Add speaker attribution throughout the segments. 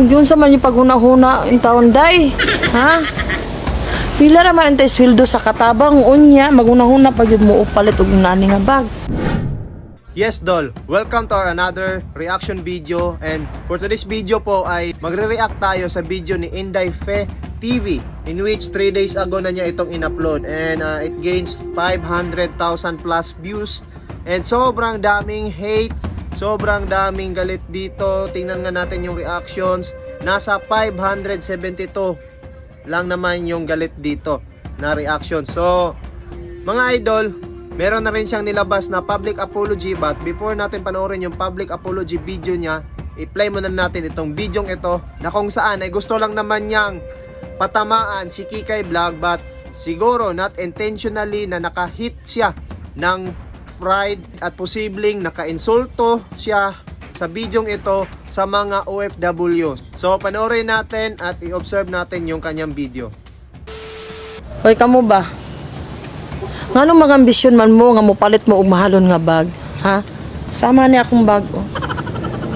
Speaker 1: Yun sa man yung paghuna-huna taon day. Ha? Pila naman ang sweldo sa katabang unya maghuna-huna pag yun mo upalit og nani nga bag.
Speaker 2: Yes, Dol. Welcome to our another reaction video. And for today's video po ay magre-react tayo sa video ni Inday Fe TV in which 3 days ago na niya itong in-upload and uh, it gains 500,000 plus views and sobrang daming hate, sobrang daming galit dito. Tingnan nga natin yung reactions. Nasa 572 lang naman yung galit dito na reaction. So, mga idol, meron na rin siyang nilabas na public apology but before natin panoorin yung public apology video niya, i-play muna natin itong video ito na kung saan ay gusto lang naman niyang patamaan si Kikay Vlog but siguro not intentionally na nakahit siya ng pride at posibleng naka-insulto siya sa bidyong ito sa mga OFW. So panoorin natin at i-observe natin yung kanyang video.
Speaker 1: Hoy kamo ba? Ngano mga ambisyon man mo nga mopalit mo og mahalon nga bag? Ha? Sama ni akong bag oh.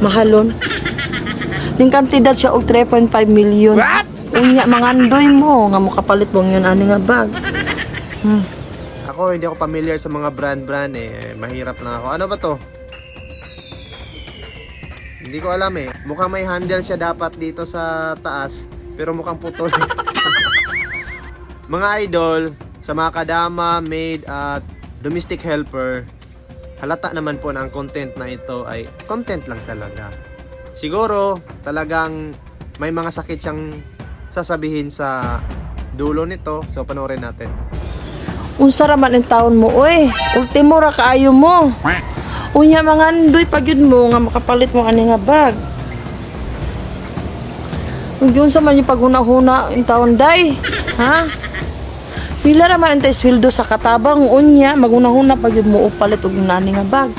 Speaker 1: Mahalon. Ning kantidad siya og 3.5 million. What? Unya mangandoy mo nga mokapalit mo yun ani nga bag. Hmm.
Speaker 2: Ako hindi ako familiar sa mga brand-brand eh. Mahirap lang ako. Ano ba to? Hindi ko alam eh. Mukhang may handle siya dapat dito sa taas. Pero mukhang putol. mga idol, sa mga kadama, maid at domestic helper, halata naman po na ang content na ito ay content lang talaga. Siguro talagang may mga sakit siyang sasabihin sa dulo nito. So panoorin natin.
Speaker 1: Unsa ra man taon mo oy? Ultimo ra kaayo mo. Unya mangandoy pag yun mo nga makapalit mo ani nga bag. Ug yun sa man yung paghuna-huna in taon day. Ha? Pila naman ang sweldo sa katabang unya maghuna-huna pag yun mo upalit og nani nga bag.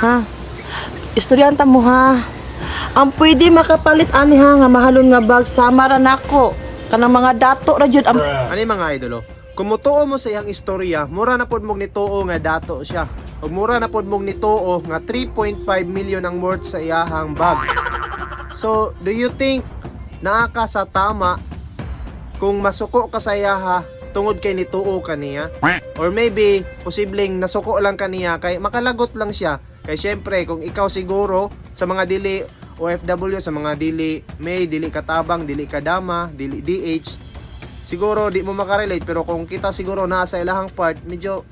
Speaker 1: Ha? Istoryanta mo ha. Ang pwede makapalit ani ha nga mahalon nga bag sama ra nako. Kanang mga dato ra jud ang
Speaker 2: yung mga idolo? Kung mutuo mo sa iyang istorya, mura na pod mong nituo nga dato siya. O mura na pod mong nituo nga 3.5 million ang worth sa iyahang bag. So, do you think naaka sa tama kung masuko ka sa iyaha tungod kay nituo kaniya? Or maybe, posibleng nasuko lang kaniya kay makalagot lang siya. Kay syempre, kung ikaw siguro sa mga dili OFW, sa mga dili may, dili katabang, dili kadama, dili DH, siguro di mo makarelate pero kung kita siguro nasa ilahang part medyo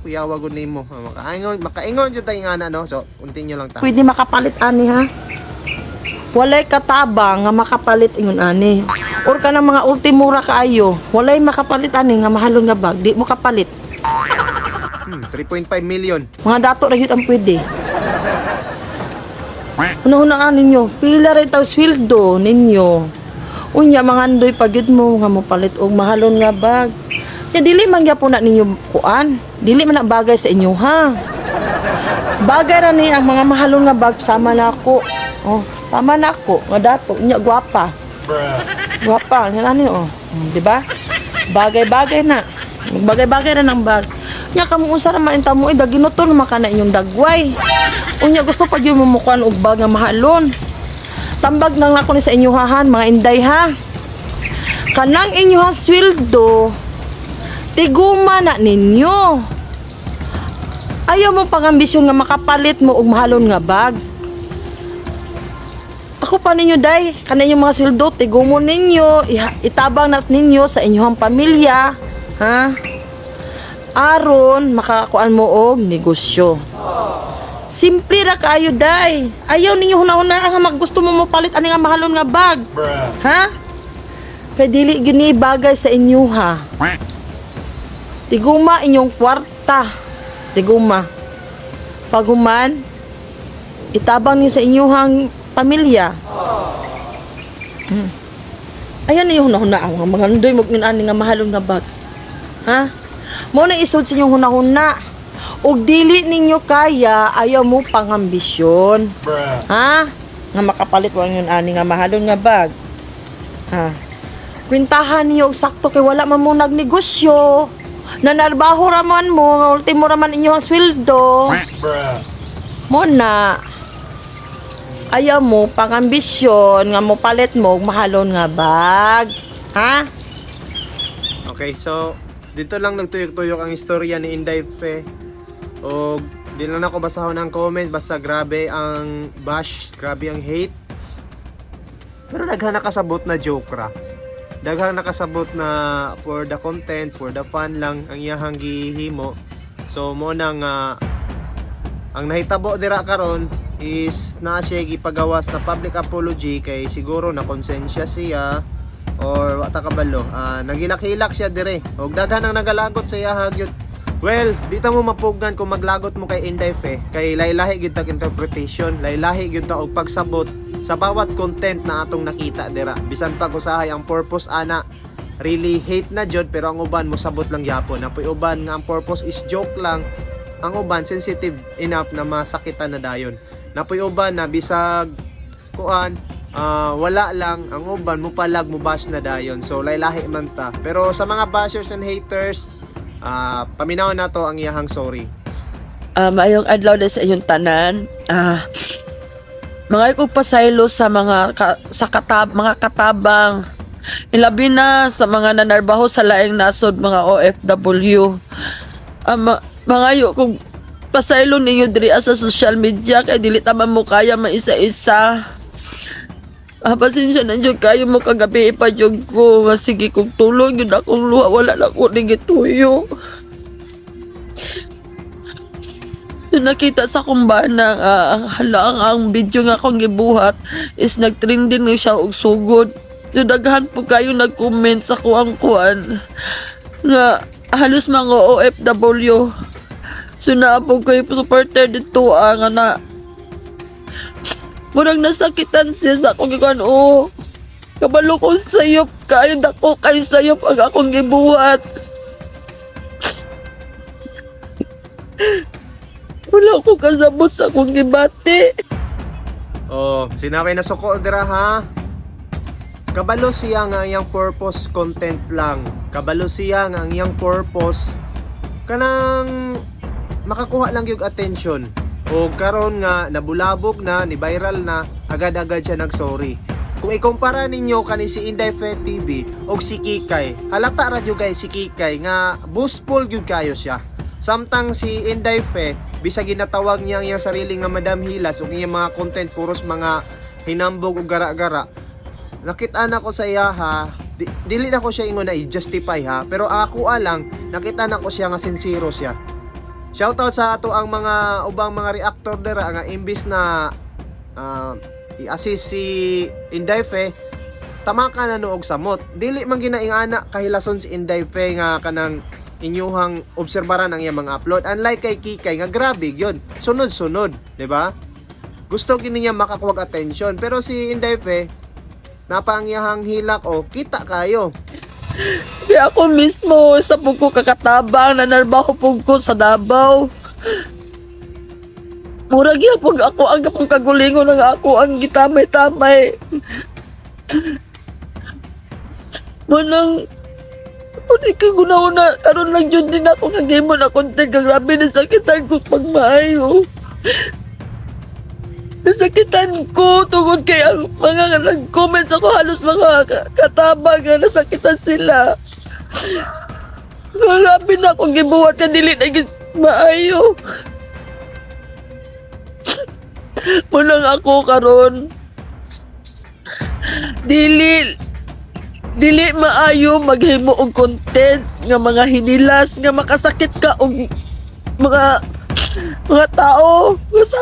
Speaker 2: kuyawa gud nimo Ah, makaingon makaingon jud tayo nga na no so continue lang ta
Speaker 1: pwede makapalit ani ha. Walay katabang nga makapalit ingon ani. Or ka ng mga ultimura kaayo, walay makapalit ani nga mahalon nga bag, di mo kapalit.
Speaker 2: hmm, 3.5 million
Speaker 1: Mga dato ra yun ang pwede. Una-unaan ninyo, pila rin taw sweldo ninyo. Unya mga andoy pagyud mo nga mo palit og mahalon nga bag. Ya dili man gyapon na ninyo kuan. Dili man bagay sa inyo ha. Bagay ra ni ang mga mahalon nga bag sama na ako. Oh, sama na ako nga dato unya gwapa. Gwapa, yan ano oh. Hmm, Di ba? Bagay-bagay na. Bagay-bagay na ng bag. Nya kamo unsa ra man inta mo ida ginuton naman kana inyong dagway. Unya gusto pa gyud mo mukuan og bag nga mahalon. Tambag nang ako ni sa inyo hahan mga inday ha. Kanang inyong sweldo tiguma na ninyo. Ayaw mo pangambisyon nga makapalit mo og mahalon nga bag. Ako pa ninyo day, kanang yung mga sweldo tigumo ninyo, itabang nas ninyo sa inyong pamilya, ha? Aron makakuan mo og negosyo. Simple ra kaayo day. Ayaw ninyo hunahuna nga mag gusto mo mapalit ani nga mahalon nga bag. Ha? Kay dili gini bagay sa inyo ha. Tiguma inyong kwarta. Tiguma. Paguman, itabang niyo sa inyong pamilya. Hmm. Ayan na yung hunahuna ang mga ndoy mo ani nga mahalon nga bag. Ha? Mo na isod sa inyong hunahuna. Og dili ninyo kaya ayaw mo pangambisyon. Ha? Nga makapalit mo yun ani nga mahalon nga bag. Ha? Kwintahan niyo sakto kay wala man mo nagnegosyo. Nanarbaho raman mo, nga ultimo raman inyo ang sweldo. Mo na. ayaw mo pangambisyon nga mo palit mo mahalon nga bag. Ha?
Speaker 2: Okay, so dito lang nagtuyok-tuyok ang istorya ni Inday Fe. O di lang ako basahon ang comment basta grabe ang bash, grabe ang hate. Pero daghan nakasabot na joke ra. Daghang nakasabot na for the content, for the fun lang ang iyahang gihimo. So mo nang nga ang nahitabo dira karon is na siya gipagawas na public apology kay siguro na konsensya siya or wata kabalo ah nagilak-hilak siya dire og daghan ang nagalagot sa iya hagyot well dito mo mapugan kung maglagot mo kay Inday Fe kay laylahi gyud tag interpretation laylahi gyud ta og pagsabot sa bawat content na atong nakita dira. Bisan pag usahay ang purpose ana really hate na jud pero ang uban mo sabot lang gyapon apoy uban nga ang purpose is joke lang ang uban sensitive enough na masakitan na dayon. Napoy uban na bisag kuan ah, wala lang ang uban mo palag mo bash na dayon. So laylahi man ta. Pero sa mga bashers and haters ah, paminaw na to ang iyahang sorry
Speaker 3: Ah, maayong adlaw din sa inyong tanan. Ah, mga ko pasaylo sa mga ka, sa katab, mga katabang ilabi na sa mga nanarbaho sa laing nasod mga OFW. Ah, ma, mga kung pasaylo ninyo diri sa social media kay dili ta man mo kaya maisa-isa. Ah, pasensya na dyan kayo mo kagabi pa dyan ko nga sige kung tulong yun akong luha wala na ko ning ituyo. Yung nakita sa kumbana nga hala ang, ang video nga akong gibuhat is nagtrending na siya og sugod. Yung daghan po kayo nag-comment sa kuang kuan nga halos mga OFW. So na po supporter dito ah, nga na Murag nasakitan siya sa akong gikuan o kabalo ko sayop kayo dako kay sayop ang akong gibuhat. Wala ko kasabot sa akong gibati.
Speaker 2: oh sinabi na suko dira ha kabalo siya nga ang purpose content lang kabalo siya nga ang purpose kanang makakuha lang yung attention o karon nga nabulabog na ni viral na agad-agad siya nagsorry. Kung ikumpara ninyo kani si Inday Fe TV og si Kikay halata ra jud kay si Kikay nga boostful gyud kayo siya. Samtang si Inday Fe bisag ginatawag niya ang sarili nga Madam Hilas ug iyang mga content puros mga hinambog ug gara-gara. Nakita na ko sa iya ha? Di, dili na ko siya ingon na i-justify ha? Pero ako alang nakita na ko siya nga sincero siya Shoutout sa ato ang mga ubang mga reactor dira nga imbis na ah, i-assist si Inday Fe tamaka na noog samot dili man ginaingana kahilason si Inday Fe nga kanang inyuhang obserbaran ang iyang mga upload. Unlike kay Kikay nga grabe yun. Sunod-sunod di ba? Gusto gini niya makakuwag attention pero si Inday Fe napangyahang hilak o kita kayo
Speaker 3: Kaya ako mismo sa pugo kakatabang na narbaho pug ko sa Davao. Murag yapon ako ang kapong kagulingon nga ako ang gitamay-tamay. Manang Pwede ka guna-una, karon lang dyan din ako nga game na content kang grabe na sakitan ko pag maayo. Nasakitan ko tungod kay ang mga nga nag-comment ako halos mga ka- katabang nga nasakitan sila. Grabe na akong gibuhat ka dili na maayo. Munang ako karon. Dili dili maayo maghimo og content nga mga hinilas nga makasakit ka og mga mga tao. Basta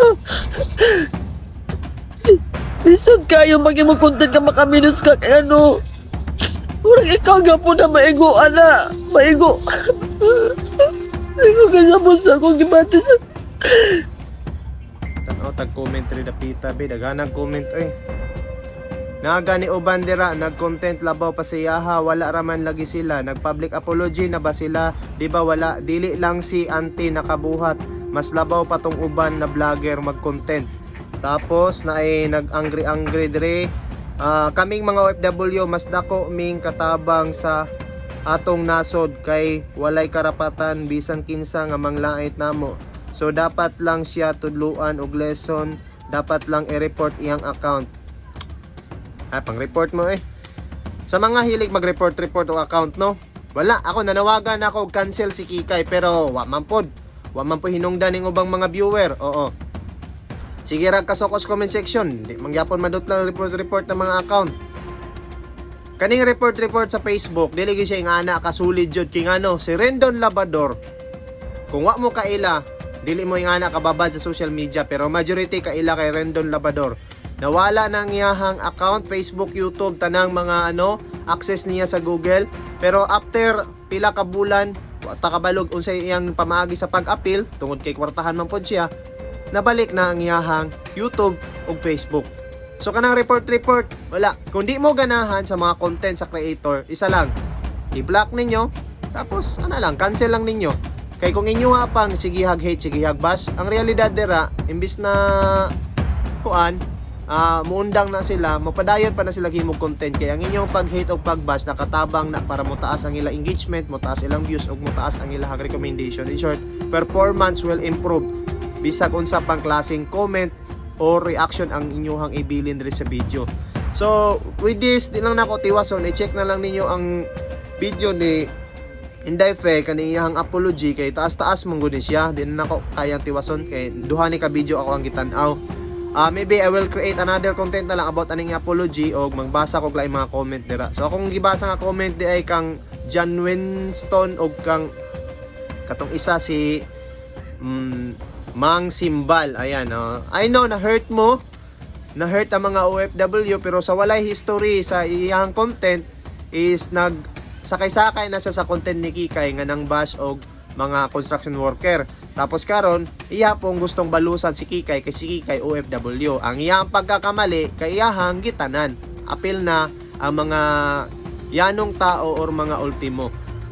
Speaker 3: Isod kayo maging content ka makaminos ka kay ano. Murag ikaw nga po na maigo, ana. Maigo. Maigo ka sa bunsa kong gibati sa...
Speaker 2: tanaw tag comment ri dapita be daghanang comment eh Naga ni Obandera, nag-content labaw pa siyaha, wala raman lagi sila. Nag-public apology na ba sila? Di ba wala? Dili lang si auntie nakabuhat. Mas labaw pa tong uban na vlogger mag-content. Tapos na ay nag-angry-angry dire. Ah, kaming mga OFW mas dako ming katabang sa atong nasod kay walay karapatan bisan kinsa nga manglait namo. So dapat lang siya tudluan og lesson dapat lang i-report iyang account. Ah, pang-report mo eh. Sa mga hilig mag-report-report o account, no? Wala, ako nanawagan ako og cancel si Kikay pero wa man pod. Wa man po hinungdan ning ubang mga viewer. Oo. Sige ra kasokos comment section. Di mangyapon madot lang report-report ng mga account. Kaning report-report sa Facebook, dili gyud siya nga ana kasulid jud king ano, si Rendon Labador. Kung wa mo kaila, dili mo nga ana kababad sa social media pero majority kaila kay Rendon Labador. Nawala nang iyahang account Facebook, YouTube tanang mga ano, access niya sa Google. Pero after pila ka bulan, ta kabalog unsay iyang pamaagi sa pag-appeal tungod kay kwartahan man pod siya, nabalik na ang iyahang YouTube ug Facebook. So kanang report-report, wala. Kung di mo ganahan sa mga content sa creator, isa lang. I-block ninyo, tapos ano lang, cancel lang ninyo. Kay kung inyo nga pang sige hag hate, sige hag bash, ang realidad dira, imbis na kuan, ah muundang na sila, mapadayon pa na sila himog content kay ang inyong pag-hate o pag-bash nakatabang na para motaas ang ilang engagement, motaas ilang views ug motaas ang ilang recommendation. In short, performance will improve bisag unsa pang klaseng comment or reaction ang inyong ibilin diri sa video. So, with this, di lang nako tiwason, i-check na lang ninyo ang video ni Inday Fe kaniyang apology kay taas-taas mong gud siya. Di na nako kayang tiwason kay duha ni ka video ako ang gitan-aw. Ah, maybe I will create another content na lang about aning apology o magbasa ko laing mga comment dira. So akong gibasa nga comment di ay kang John Winston o kang katong isa si mm, Mang Simbal. Ayan, oh. I know na hurt mo. Na hurt ang mga OFW pero sa walay history sa iyang content is nag sakay-sakay na siya sa content ni Kikay nga nang bash og mga construction worker. Tapos karon, iya pong gustong balusan si Kikay kay si Kikay OFW. Ang iyang pagkakamali kay iyahang gitanan. Apil na ang mga yanong tao or mga ultimo.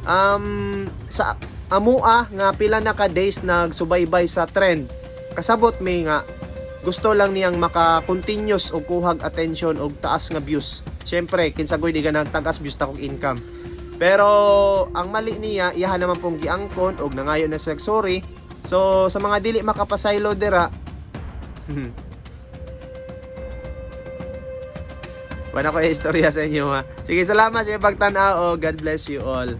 Speaker 2: Um, sa amua nga pila na ka days nagsubaybay sa trend. Kasabot may nga gusto lang niyang maka-continuous og kuhag attention og taas nga views. Syempre, kinsagoy di ganang tagas views ta income. Pero ang mali niya, iyahan naman pong giangkon og nangayo na siya sorry. So sa mga dili makapasaylo dira, Wala ko istorya sa inyo ha. Sige, salamat sa inyong pagtanaw God bless you all.